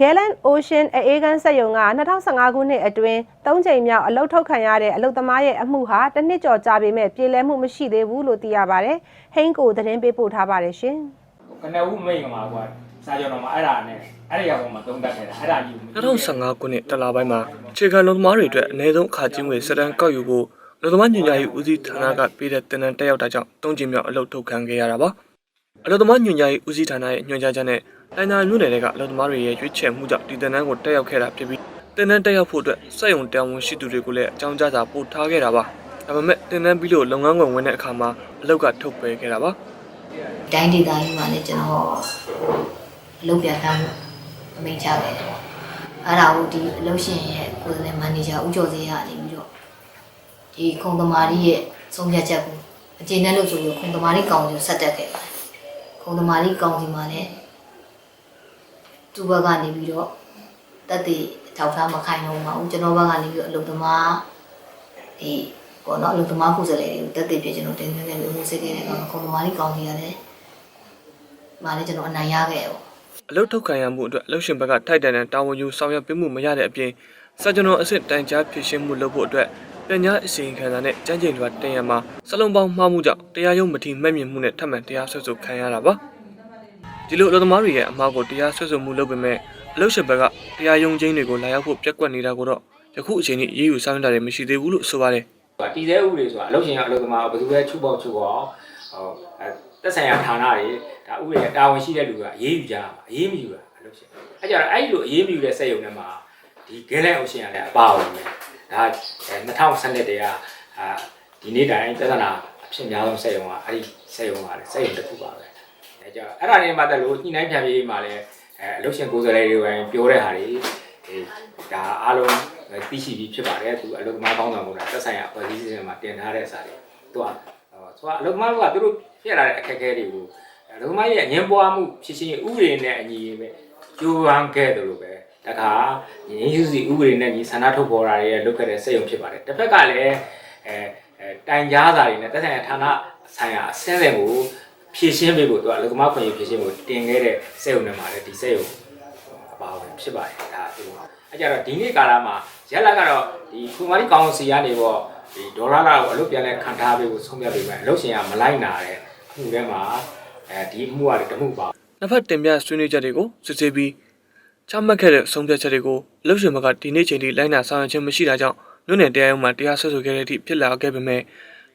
Galen Ocean အအေးကန်းစက်ရုံက2015ခုနှစ်အတွင်း၃ချိန်မြောက်အလုတ်ထုတ်ခံရတဲ့အလုတ်သမားရဲ့အမှုဟာတစ်နှစ်ကျော်ကြာပေမဲ့ပြေလည်မှုမရှိသေးဘူးလို့သိရပါတယ်။ဟိန်းကိုသတင်းပေးပို့ထားပါတယ်ရှင်။ကနဦးမိတ်ကမှာကွာစာကြောတော်မှာအဲ့ဒါနဲ့အဲ့ဒီရောက်မှာသုံးတတ်ခဲ့တာအဲ့ဒါကြီးကို2015ခုနှစ်တလပိုင်းမှာခြေခံလုံသမားတွေအတွက်အ ਨੇ ဆုံးအခါချင်းငွေစတန်ကောက်ယူဖို့လုံသမားညွှန်ကြားရေးဦးစီးဌာနကပေးတဲ့တင်နန်းတက်ရောက်တာကြောင့်တုံးကျင်မြောက်အလုပ်ထုတ်ခံခဲ့ရတာပါ အလုံသမားညွှန်ကြားရေးဦးစီးဌာနရဲ့ညွှန်ကြားချက်နဲ့တိုင်းနာမြို့နယ်တွေကအလုံသမားတွေရဲ့ရွေးချယ်မှုကြောင့်ဒီတင်နန်းကိုတက်ရောက်ခဲ့တာဖြစ်ပြီးတင်နန်းတက်ရောက်ဖို့အတွက်စက်ရုံတန်ဝန်ရှိသူတွေကိုလည်းအကြောင်းကြားစာပို့ထားခဲ့တာပါဒါပေမဲ့တင်နန်းပြီးလို့လုပ်ငန်းခွင်ဝင်တဲ့အခါမှာအလုပ်ကထုတ်ပယ်ခဲ့တာပါတိုင်းဒေသကြီးမှာလည်းကျွန်တော်အလုပ်ပြန်တမ်းမှုအမိန့်ချခဲ့တယ်ပေါ့အဲ့ဒါကိုဒီအလုပ်ရှင်ရဲ့ကိုယ်စားလှယ်မန်နေဂျာဦးကျော်စေးကနေပြီးတော့ဒီခုံသမားကြီးရဲ့ဆုံးဖြတ်ချက်ကိုအကျဉ်းနဲ့လို့ဆိုပြီးခုံသမားကြီးကောင်စီကိုဆက်တက်ခဲ့ပါတယ် ခုံသမားကြီးကောင်စီမှာလည်းသူ့ဘက်ကနေပြီးတော့တက်တည်ထောက်ထားမခိုင်တော့ပါဘူးကျွန်တော်ဘက်ကနေပြီးတော့အလုပ်သမားဒီပေါ့နော်အလုပ်သမားကိုယ်စားလှယ်တွေကိုတက်တည်ပြကျွန်တော်တင်သွင်းခဲ့ပြီးဦးစစ်ခဲ့တဲ့ကောင်ခုံသမားကြီးကောင်စီကလည်းမာလည်းကျွန်တော်အနိုင်ရခဲ့ပေါ့အလုတ်ထုတ်ခံရမှုအတွက်အလုတ်ရှင်ဘက်ကထိုက်တန်တဲ့တာဝန်ယူဆောင်ရွက်ပေးမှုမရတဲ့အပြင်စာကျွန်တော်အစ်စ်တိုင်ကြားဖြစ်ရှင်းမှုလုပ်ဖို့အတွက် ပညာအစီရင်ခံစာနဲ့ကြမ်းကြိမ်တွေတင်ရမှာစလုံးပေါင်းမှားမှုကြောင့်တရားရုံးမထီမဲ့မြင်မှုနဲ့ထပ်မံတရားစွဲဆိုခံရတာပါဒီလိုအလုပ်သမားတွေရဲ့အမှားကိုတရားစွဲဆိုမှုလုပ်ပေမဲ့အလုတ်ရှင်ဘက်ကတရားရုံးချင်းတွေကိုလာရောက်ဖို့ပြက်ကွက်နေတာကိုတော့ယခုအချိန်ထိရေးယူဆောင်ရွက်တာတွေမရှိသေးဘူးလို့ဆိုပါတယ်တည်တဲ့ဥပဒေဆိုတာအလုပ်ရှင်ကအလုပ်သမားဘယ်သူပဲချုပ်ပေါက်ချုပ်ပေါက်ဟိုအဲသက်ဆိုင်ရာဌာနတွေဒါဥပဒေတာဝန်ရှိတဲ့လူကအရေးယူကြမှာအရေးမယူတာအလုပ်ရှင်အဲ့ကြတော့အဲ့ဒီလိုအရေးမယူတဲ့စက်ရုံတွေမှာဒီဂဲလန်အိုရှင်ကလည်းအပါဝင်ပဲ ဒါ2012တည်းကအာဒီနေ့တိုင်းပြဿနာအဖြစ်များဆုံးစက်ရုံကအဲ့ဒီစက်ရုံကလည်းစက်ရုံတစ်ခုပါပဲအဲကြအဲ့ဒါတွေမှာတက်လို့ညှိနှိုင်းဖြန့်ပြေးမှာလည်းအဲအလုပ်ရှင်ကိုယ်စားလှယ်တွေပဲပြောတဲ့ဟာတွေဒီဒါအားလုံးသိရှိပြီးဖြစ်ပါတယ်သူအလုပ်သမားကောင်းဆောင်မှုလားသက်ဆိုင်ရာအဖွဲ့အစည်းစီစဉ်မှာတင်ထားတဲ့အစာတွေသူကဆိုတော့အလုပ်သမားကသူတို့ဖြစ်လာတဲ့အခက်အခဲတွေကိုအလုပ်သမားရဲ့အငင်းပွားမှုဖြစ်ချင်းဥပဒေနဲ့အညီပဲကျိုးပန်းခဲ့တယ်လို့ပဲ တခါရင်းယူစီဥပဒေနဲ့ညီဆန္ဒထုတ်ပေါ်တာတွေလုပ်ခဲ့တဲ့စက်ရုံဖြစ်ပါတယ်တစ်ဖက်ကလည်းအဲအဲတိုင်ကြားစာတွေနဲ့သက်ဆိုင်ရာဌာနဆိုင်ရာအစင်းစင်ကိုဖြည့်ရှင်းပေးဖို့သူကအလုပ်သမားခွင့်ရဖြည့်ရှင်းဖို့တင်ခဲ့တဲ့စက်ရုံတွေမှာလည်းဒီစက်ရုံအပါဝင်ဖြစ်ပါတယ်ဒါသူအဲကြတော့ဒီနေ့ကာလမှာရက်လက်ကတော့ဒီခုမာရီကောင်စီကနေပေါ့ဒီဒေါ်လာကတော့အလုပ်ပြန်လဲခံထားပေးဖို့ဆုံးဖြတ်ပေးမယ်အလုပ်ရှင်ကမလိုက်နာတဲ့မှုထဲမှာအဲဒီမှုကလည်းတမှုပါနှစ်ဖက်တင်ပြဆွေးနွေးချက်တွေကိုစစ်ဆေးပြီး ချမှတ်ခဲ့တဲ့ဆုံးဖြတ်ချက်တွေကိုအလုပ်ရှင်ဘက်ကဒီနေ့ချိန်ထိလိုက်နာဆောင်ရွက်ခြင်းမရှိတာကြောင့်မြို့နယ်တရားရုံးမှာတရားစွဲဆိုခဲ့တဲ့အထိဖြစ်လာခဲ့ပေမဲ့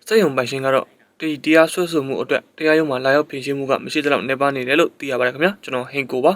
စက်ရုံပိုင်ရှင်ကတော့ဒီတရားစွဲဆိုမှုအတွက်တရားရုံးမှာလာရောက်ဖြေရှင်းမှုကမရှိသလောက်နေပါနေတယ်လို့သိရပါတယ်ခင်ဗျာကျွန်တော်ဟင်ကိုပါ